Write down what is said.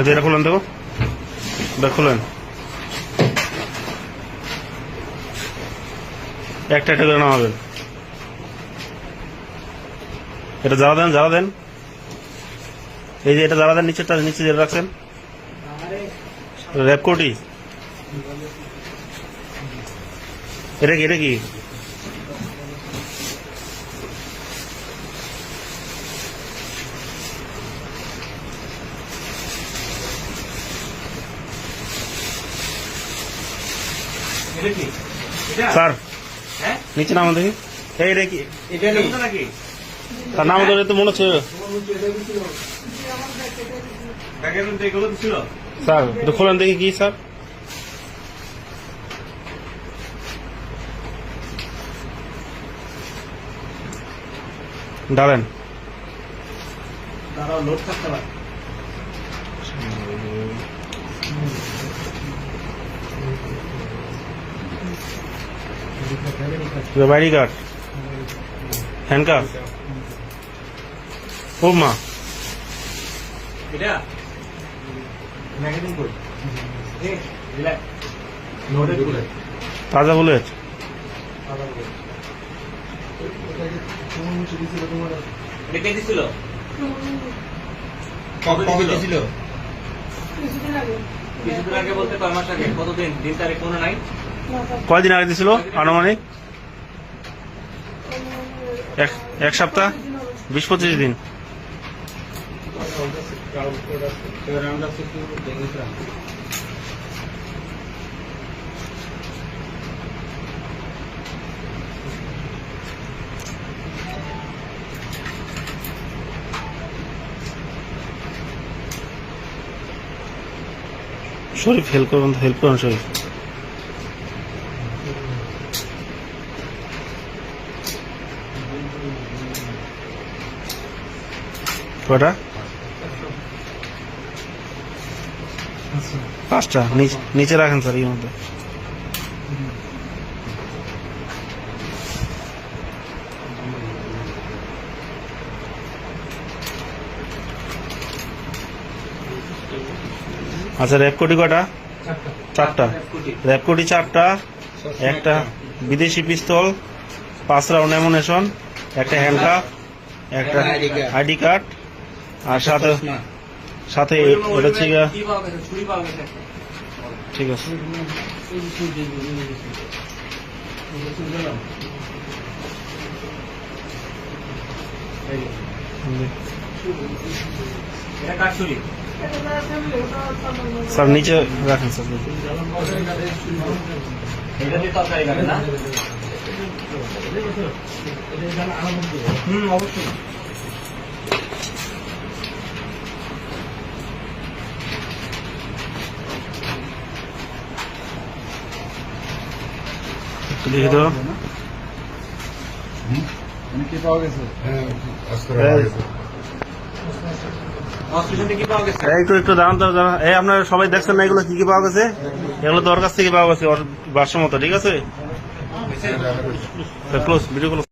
এটা খুলেন দেখো। এটা খুলেন। একটা একটা করে নামাবেন। এটা জ্বালা দেন জ্বালা দেন। এই যে এটা জ্বালা দেন নিচেটা নিচে যেটা রাখছেন। র্যাপকোটি এটা কি এটা কি? স্যার। হ্যাঁ? নিচে নামা দেখি। এই কি তার নাম ধরে তো মনে হচ্ছে। স্যার খোলেন দেখি কি স্যার। ডালেন দাঁড়াও লোড থাকতে পারে হ্যান্ডকাপ ও মা। এটা? লোডেড করে তাজা বুলেট দিছিল? কিছুদিন আগে। বলতে মাস আগে কতদিন? দিন তারিখ মনে নাই? কয়দিন আগে দিছিল আনুমানিক? এক এক সপ্তাহ? বিশ পঁচিশ দিন। শরীফ হেল্প করুন হেল্প করুন শরীফ। কটা পাঁচটা নিচে নিচে রাখেন স্যার এর মধ্যে। আচ্ছা র্যাপকোটি কটা চারটা। র্যাপকোটি চারটা একটা বিদেশি পিস্তল পাঁচ রাউন্ড অ্যামুনেশন একটা হ্যান্ডকাপ একটা আইডি কার্ড। আর সাথে সাথে এটা হচ্ছে ঠিক আছে। এটা কার ছুরি? স্যার নিচে রাখেন স্যার এটা দিয়ে তরকারি কাটে না? হুম অবশ্যই। লিখে কি পাওয়া গেছে এই একটু একটু দাঁড়ান তো দাঁড়ান। এই আপনারা সবাই দেখছেন না এগুলো কি কি পাওয়া গেছে? এগুলো থেকে পাওয়া গেছে ওর ঠিক আছে? Close video close